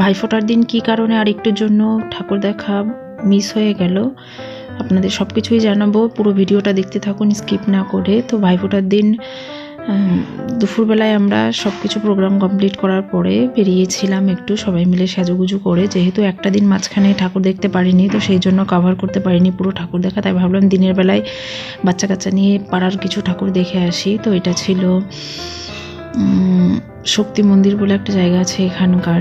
ভাইফোঁটার দিন কি কারণে আর একটুর জন্য ঠাকুর দেখা মিস হয়ে গেল, আপনাদের সব কিছুই জানাব। পুরো ভিডিওটা দেখতে থাকুন স্কিপ না করে। তো ভাইফোঁটার দিন দুপুরবেলায় আমরা সব কিছু প্রোগ্রাম কমপ্লিট করার পরে বেরিয়েছিলাম একটু সবাই মিলে সাজুগুজু করে। যেহেতু একটা দিন মাঝখানে ঠাকুর দেখতে পারিনি, তো সেই জন্য কভার করতে পারিনি পুরো ঠাকুর দেখা। তাই ভাবলাম দিনের বেলায় বাচ্চা কাচ্চা নিয়ে পাড়ার কিছু ঠাকুর দেখে আসি। তো এটা ছিল শক্তি মন্দির বলে একটা জায়গা আছে এখানকার।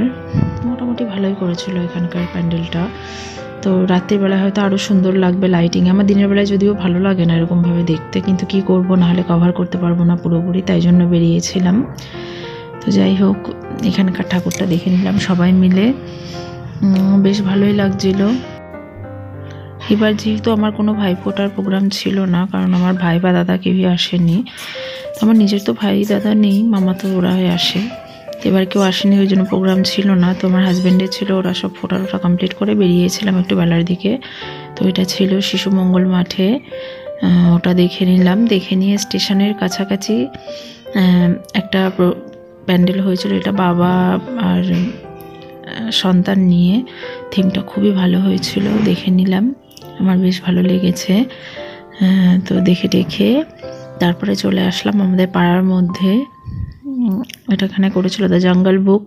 মোটামুটি ভালোই করেছিল এখানকার প্যান্ডেলটা। তো রাত্রির বেলায় হয়তো আরও সুন্দর লাগবে লাইটিং আমার দিনের বেলায় যদিও ভালো লাগে না এরকমভাবে দেখতে, কিন্তু কি করব না হলে কভার করতে পারব না পুরোপুরি, তাই জন্য বেরিয়েছিলাম। তো যাই হোক, এখানকার ঠাকুরটা দেখে নিলাম সবাই মিলে। বেশ ভালোই লাগছিল। এবার যেহেতু আমার কোনো ভাইফোঁটার প্রোগ্রাম ছিল না, কারণ আমার ভাই বা দাদা কেউই আসেনি আমার নিজের তো ভাই, দাদা নেই, মামা তো ওরাই আসে। তো এবার কেউ আসেনি, ওই জন্য প্রোগ্রাম ছিল না। তো আমার হাজব্যান্ডের ছিল, ওরা সব ফোটা টোটা কমপ্লিট করে বেরিয়েছিলাম একটু বেলার দিকে। তো এটা ছিল শিশু মঙ্গল মাঠে। ওটা দেখে নিলাম। দেখে নিয়ে স্টেশনের কাছাকাছি একটা প্যান্ডেল হয়েছিল। এটা বাবা আর সন্তান নিয়ে। থিমটা খুবই ভালো হয়েছিল। দেখে নিলাম। আমার বেশ ভালো লেগেছে। তো দেখে দেখে তারপরে চলে আসলাম আমাদের পাড়ার মধ্যে। উম, এটা এখানে করেছিল দ্য জঙ্গল বুক।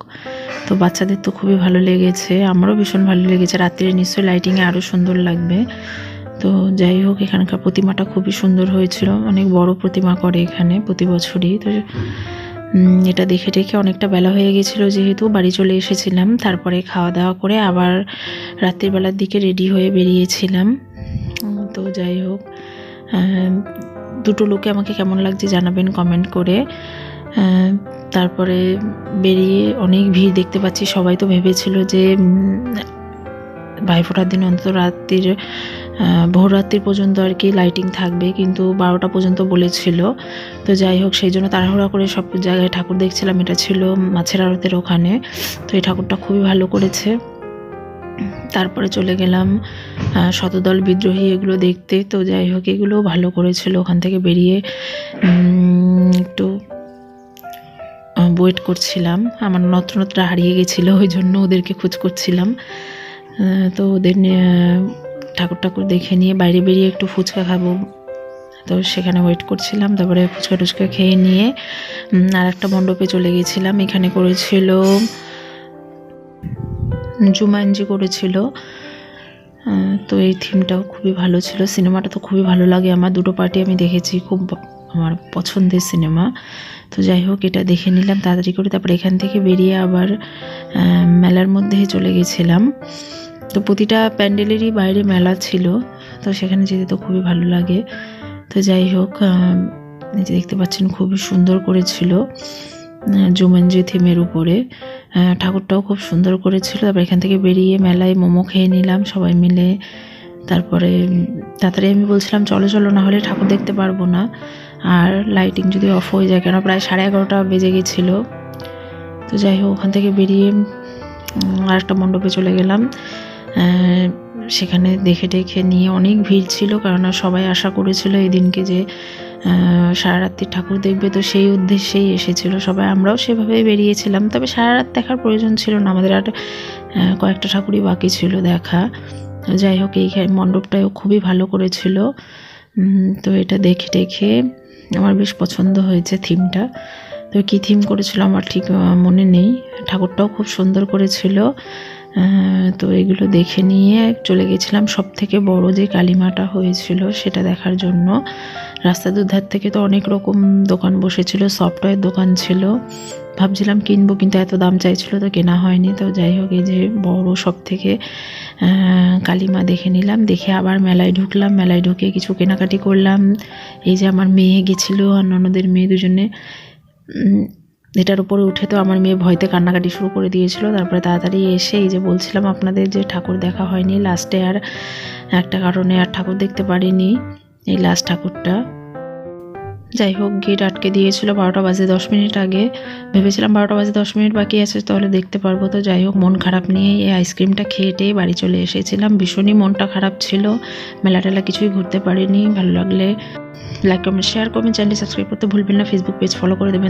তো বাচ্চাদের তো খুবই ভালো লেগেছে আমারও ভীষণ ভালো লেগেছে। রাত্রে নিশ্চয়ই লাইটিংয়ে আরও সুন্দর লাগবে। তো যাই হোক এখানকার প্রতিমাটা খুবই সুন্দর হয়েছিল। অনেক বড় প্রতিমা করে এখানে প্রতি বছরই। তো এটা দেখে দেখে অনেকটা বেলা হয়ে গেছিল যেহেতু বাড়ি চলে এসেছিলাম। তারপরে খাওয়া দাওয়া করে আবার রাত্রিবেলার দিকে রেডি হয়ে বেরিয়েছিলাম। তো যাই হোক দুটো লোকে আমাকে কেমন লাগছে জানাবেন কমেন্ট করে। তারপরে বেরিয়ে অনেক ভিড় দেখতে পাচ্ছি। সবাই তো ভেবেছিল যে ভাইফোঁটার দিন অন্তত রাত্রির আহ, ভোররাত্রির পর্যন্ত আর কি লাইটিং থাকবে। কিন্তু বারোটা পর্যন্ত বলেছিল। তো যাই হোক সেই জন্য তাড়াহুড়া করে সব জায়গায় ঠাকুর দেখছিলাম। এটা ছিল মাছের আড়তের ওখানে। তো এই ঠাকুরটা খুবই ভালো করেছে। তারপরে চলে গেলাম শতদল বিদ্রোহী এগুলো দেখতে। তো যাই হোক এগুলো ভালো করেছিল ওখান থেকে বেরিয়ে। একটু ওয়েট করছিলাম। আমার নত্র নত্র হারিয়ে গেছিল, ওই জন্য ওদেরকে খোঁজ করছিলাম। তো ওদের ঠাকুর ঠাকুর দেখে নিয়ে বাইরে বেরিয়ে একটু ফুচকা খাব। তো সেখানে ওয়েট করছিলাম, তারপরে ফুচকা টুচকা খেয়ে নিয়ে আর একটা মণ্ডপে চলে গেছিলাম। এখানে করেছিল জুমানজি করেছিল। তো এই থিমটাও খুবই ভালো ছিল। সিনেমাটা তো খুবই ভালো লাগে। আমার দুটো পার্টি আমি দেখেছি খুব আমার পছন্দের সিনেমা। তো যাই হোক, এটা দেখে নিলাম তাড়াতাড়ি করে। তারপর এখান থেকে বেরিয়ে আবার মেলার মধ্যে চলে গেছিলাম। তো প্রতিটা প্যান্ডেলেরই বাইরে মেলা ছিল। তো সেখানে যেতে তো খুবই ভালো লাগে। তো যাই হোক দেখতে পাচ্ছেন খুবই সুন্দর করেছিল জুমানজি থিমের উপরে। ঠাকুরটাও খুব সুন্দর করেছিল। তারপর এখান থেকে বেরিয়ে মেলায় মোমো খেয়ে নিলাম সবাই মিলে। তারপরে তাড়াতাড়ি আমি বলছিলাম, চলো চলো, না হলে ঠাকুর দেখতে পারব না। আর লাইটিং যদি অফ হয়ে যায় কেন প্রায় সাড়ে এগারোটা বেজে গেছিল। তো যাই হোক, ওখান থেকে বেরিয়ে আর একটা মণ্ডপে চলে গেলাম। সেখানে দেখে দেখে নিয়ে অনেক ভিড় ছিল কারণ সবাই আশা করেছিল এই দিনকে যে সারা রাত্রি ঠাকুর দেখবে তো সেই উদ্দেশ্যেই এসেছিল। সবাই আমরাও সেভাবেই বেরিয়েছিলাম। তবে সারা রাত দেখার প্রয়োজন ছিল না। আমাদের আর কয়েকটা ঠাকুরই বাকি ছিল দেখা। যাই হোক, এই মণ্ডপটাও খুবই ভালো করেছিল। তো এটা দেখে দেখে আমার বেশ পছন্দ হয়েছে থিমটা। তো কী থিম করেছিল আমার ঠিক মনে নেই। ঠাকুরটাও খুব সুন্দর করেছিল। তো এগুলো দেখে নিয়ে চলে গেছিলাম। সব থেকে বড় যে কালিমাটা হয়েছিল সেটা দেখার জন্য। রাস্তার দুধার থেকে তো অনেক রকম দোকান বসেছিল, সফটওয়্যার দোকান ছিল। ভাবছিলাম কিনবো, কিন্তু এত দাম চাইছিল তো কেনা হয়নি। তো যাই হোক, এই যে বড় সব থেকে কালিমা দেখে নিলাম। দেখে আবার মেলায় ঢুকলাম। মেলায় ঢুকে কিছু কেনাকাটি করলাম। এই যে আমার মেয়ে গেছিল ননদের মেয়ে দুজনে। এটার উপরে উঠে তো আমার মেয়ে ভয়তে কান্নাকাটি শুরু করে দিয়েছিল। তারপরে তাড়াতাড়ি এসে এই যে বলছিলাম আপনাদের যে ঠাকুর দেখা হয়নি লাস্টে আর একটা কারণে আর ঠাকুর দেখতে পারিনি এই লাস্ট ঠাকুরটা। যাই হোক গেট আটকে দিয়েছিল বারোটা বাজে দশ মিনিট আগে। ভেবেছিলাম বারোটা বাজে দশ মিনিট বাকি আছে, তাহলে দেখতে পারব। তো যাই হোক, মন খারাপ নিয়ে এই আইসক্রিমটা খেয়ে টেয়ে বাড়ি চলে এসেছিলাম। ভীষণই মনটা খারাপ ছিল। মেলা টেলা কিছুই ঘুরতে পারিনি। ভালো লাগলে লাইক কমেন্ট শেয়ার করবেন চ্যানেলটি সাবস্ক্রাইব করতে ভুলবেন না। ফেসবুক পেজ ফলো করে দেবেন।